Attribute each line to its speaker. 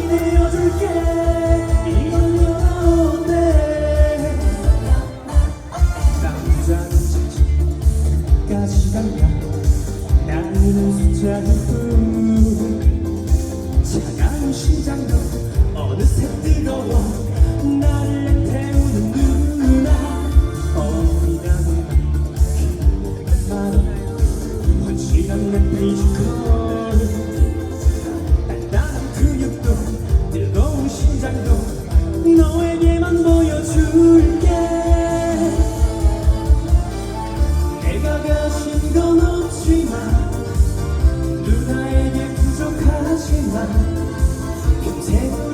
Speaker 1: 내어줄게. 나 곁에